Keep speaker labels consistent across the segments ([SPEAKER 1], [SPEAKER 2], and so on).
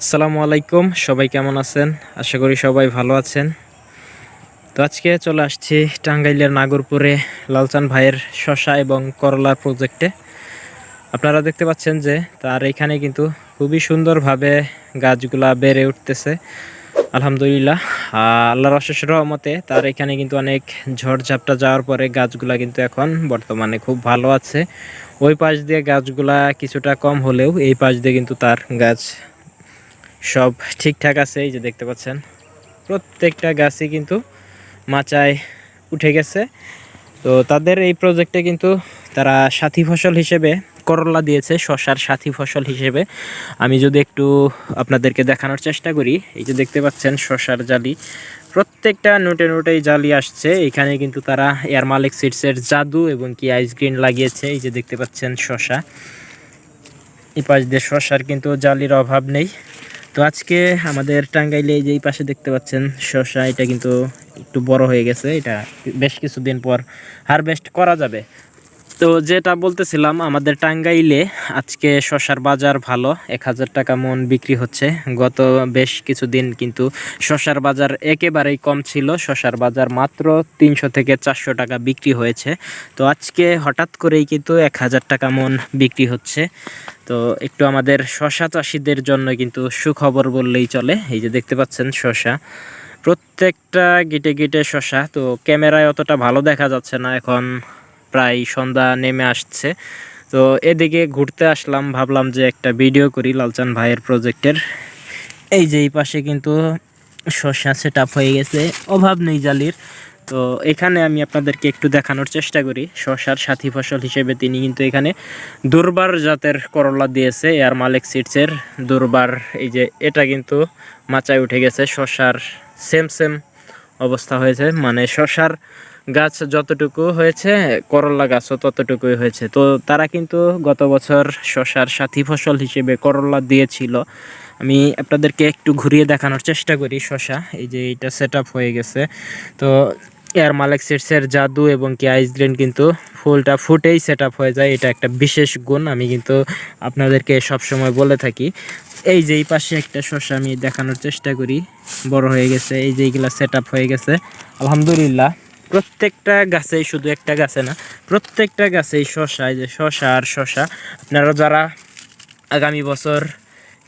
[SPEAKER 1] আসসালামু আলাইকুম, সবাই কেমন আছেন? আশা করি সবাই ভালো আছেন। তো আজকে চলে আসছি টাঙ্গাইলের নাগরপুরে লালচান ভাইয়ের শশা এবং করলার প্রজেক্টে আপনারা দেখতে পাচ্ছেন যে তার এখানে কিন্তু খুবই সুন্দরভাবে গাছগুলা বেড়ে উঠতেছে, আলহামদুলিল্লাহ। আল্লাহর অশেষ রহমতে তার এখানে কিন্তু অনেক ঝড়ঝাপটা যাওয়ার পরে গাছগুলা কিন্তু এখন বর্তমানে খুব ভালো আছে। ওই পাশ দিয়ে গাছগুলা কিছুটা কম হলেও এই পাশ দিয়ে কিন্তু তার গাছ সব ঠিকঠাক আছে, এই যে দেখতে পাচ্ছেন। প্রত্যেকটা গাছই কিন্তু মাচায় উঠে গেছে। তো তাদের এই প্রজেক্টে কিন্তু তারা সাথী ফসল হিসেবে করলা দিয়েছে, শশার সাথী ফসল হিসেবে। আমি যদি একটু আপনাদেরকে দেখানোর চেষ্টা করি, এই যে দেখতে পাচ্ছেন শশার জালি। প্রত্যেকটা নোটে নোটেই জালি আসছে। এখানে কিন্তু তারা এয়ার মালিক সিডসের জাদু এবং কি আইসগ্রিন লাগিয়েছে, এই যে দেখতে পাচ্ছেন শশা। এই পাশ দিয়ে শশার কিন্তু জালির অভাব নেই। তো আজকে আমাদের টাঙ্গাইলে এই যে পাশে দেখতে পাচ্ছেন শশা এটা কিন্তু একটু বড় হয়ে গেছে। এটা বেশ কিছুদিন পর হারভেস্ট করা যাবে। তো যেটা বলতেছিলাম, আমাদের টাঙ্গাইলে আজকে শশার বাজার ভালো, এক হাজার টাকা মন বিক্রি হচ্ছে। গত বেশ কিছুদিন কিন্তু শশার বাজার একেবারেই কম ছিল। শশার বাজার মাত্র তিনশো থেকে চারশো টাকা বিক্রি হয়েছে। তো আজকে হঠাৎ করেই কিন্তু এক হাজার টাকা মন বিক্রি হচ্ছে। তো একটু আমাদের শশা চাষিদের জন্য কিন্তু সুখবর বললেই চলে। এই যে দেখতে পাচ্ছেন শশা। প্রত্যেকটা গিটে গিটে শশা। তো ক্যামেরায় অতটা ভালো দেখা যাচ্ছে না। এখন প্রায় সন্ধ্যা নেমে আসছে। তো এদিকে ঘুরতে আসলাম, ভাবলাম যে একটা ভিডিও করি লালচান ভাইয়ের প্রজেক্টের এই যে এই পাশে কিন্তু শসা সেট হয়ে গেছে, অভাব নেই জালির। তো এখানে আমি আপনাদেরকে একটু দেখানোর চেষ্টা করি। শশার সাথী ফসল হিসেবে তিনি কিন্তু এখানে দুর্বার জাতের করলা দিয়েছে, এয়ার মালিক সিটসের দুর্বার। এই যে এটা কিন্তু মাচায় উঠে গেছে শশার সেম সেম অবস্থা হয়েছে। মানে শশার গাছ যতটুকু হয়েছে, করলা গাছও ততটুকুই হয়েছে। তো তারা কিন্তু গত বছর শশার সাথী ফসল হিসেবে করলা দিয়েছিল। আমি আপনাদেরকে একটু ঘুরিয়ে দেখানোর চেষ্টা করি শশা। এই যে এটা সেট হয়ে গেছে। তো এয়ার মালেক সিটসের জাদু এবং কি আইসগ্রিন কিন্তু ফুলটা ফুটেই সেট হয়ে যায়। এটা একটা বিশেষ গুণ, আমি কিন্তু আপনাদেরকে সব সময় বলে থাকি। এই যে এই পাশে একটা শসা আমি দেখানোর চেষ্টা করি। বড় হয়ে গেছে, এই যে এইগুলা সেট হয়ে গেছে। আলহামদুলিল্লাহ। প্রত্যেকটা গাছেই শুধু একটা গাছে না, প্রত্যেকটা গাছেই শশা যে শশা আর শশা। আপনারা যারা আগামী বছর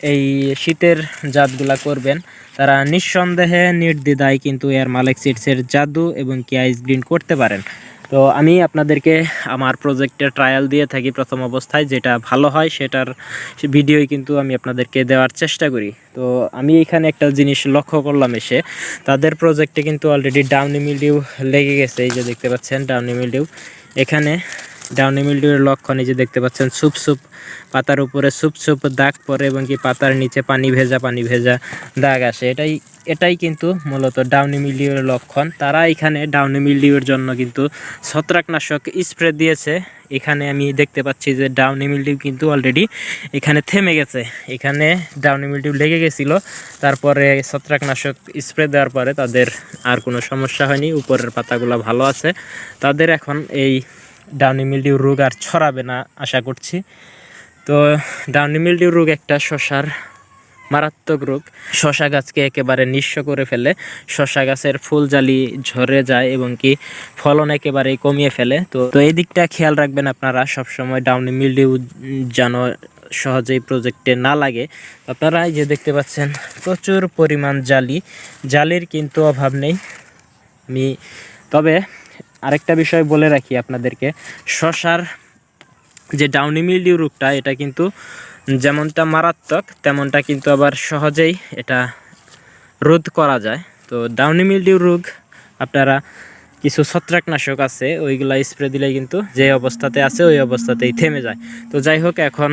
[SPEAKER 1] এই শীতের জাতগুলা করবেন, তারা নিঃসন্দেহে নির্দ্বিধায় কিন্তু এর মালিক সিটসের জাদু এবং কি আইস গ্রিন করতে পারেন। তো আমি আপনাদেরকে আমার প্রজেক্টের ট্রায়াল দিয়ে থাকি প্রথম অবস্থায়, যেটা ভালো হয়, সেটার ভিডিওই কিন্তু আমি আপনাদেরকে দেওয়ার চেষ্টা করি। তো আমি এখানে একটা জিনিস লক্ষ্য করলাম এসে, তাদের প্রজেক্টে কিন্তু অলরেডি ডাউনি মিলডিউ লেগে গেছে, এই যে দেখতে পাচ্ছেন ডাউনি মিলডিউ এখানে ডাউনি মিলডিউর লক্ষণ এই যে দেখতে পাচ্ছেন, সুপ সুপ পাতার উপরে, সুপ সুপ দাগ পড়ে এবং কি পাতার নিচে পানি ভেজা পানি ভেজা দাগ আসে। এটাই এটাই কিন্তু মূলত ডাউনি মিলডিউর লক্ষণ। তারা এখানে ডাউনি মিলডিউর জন্য কিন্তু ছত্রাকনাশক স্প্রে দিয়েছে। এখানে আমি দেখতে পাচ্ছি যে ডাউনি মিলডিউ কিন্তু অলরেডি এখানে থেমে গেছে। এখানে ডাউনি মিলডিউ লেগে গেছিল। তারপরে ছত্রাকনাশক স্প্রে দেওয়ার পরে তাদের আর কোনো সমস্যা হয়নি। উপরের পাতাগুলো ভালো আছে। তাদের এখন এই ডাউনি মিলডিউ রোগ আর ছড়াবে না, আশা করছি। তো ডাউনি মিলডিউ রোগ একটা শশার মারাত্মক রোগ। শশা গাছকে একেবারে নিঃস্ব করে ফেলে। শশা গাছের ফুল জালি ঝরে যায় এবং কি ফলন একেবারেই কমিয়ে ফেলে। তো তো এই দিকটা খেয়াল রাখবেন আপনারা, সবসময় ডাউনি মিলডিউ যেন সহজেই প্রজেক্টে না লাগে। আপনারা এই যে দেখতে পাচ্ছেন, প্রচুর পরিমাণ জালি। জালির কিন্তু অভাব নেই। আমি, তবে আরেকটা বিষয় বলে রাখি আপনাদেরকে। শশার যে ডাউনি মিলডিউ রোগটা, এটা কিন্তু যেমনটা মারাত্মক, তেমনটা কিন্তু আবার সহজেই এটা রোধ করা যায়। তো ডাউনি মিলডিউ রোগ, আপনারা কিছু ছত্রাকনাশক আছে, ওইগুলা স্প্রে দিলে কিন্তু যে অবস্থাতে আছে, ওই অবস্থাতেই থেমে যায়। তো যাই হোক, এখন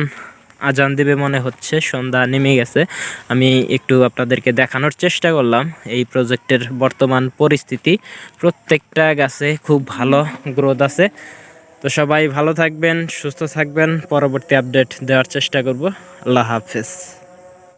[SPEAKER 1] আজান দেবে মনে হচ্ছে, সন্ধ্যা নেমে গেছে। আমি একটু আপনাদেরকে দেখানোর চেষ্টা করলাম এই প্রজেক্টের বর্তমান পরিস্থিতি। প্রত্যেকটা গাছে খুব ভালো গ্রোথ আছে। তো সবাই ভালো থাকবেন, সুস্থ থাকবেন। পরবর্তী আপডেট দেওয়ার চেষ্টা করব। আল্লাহ হাফেজ।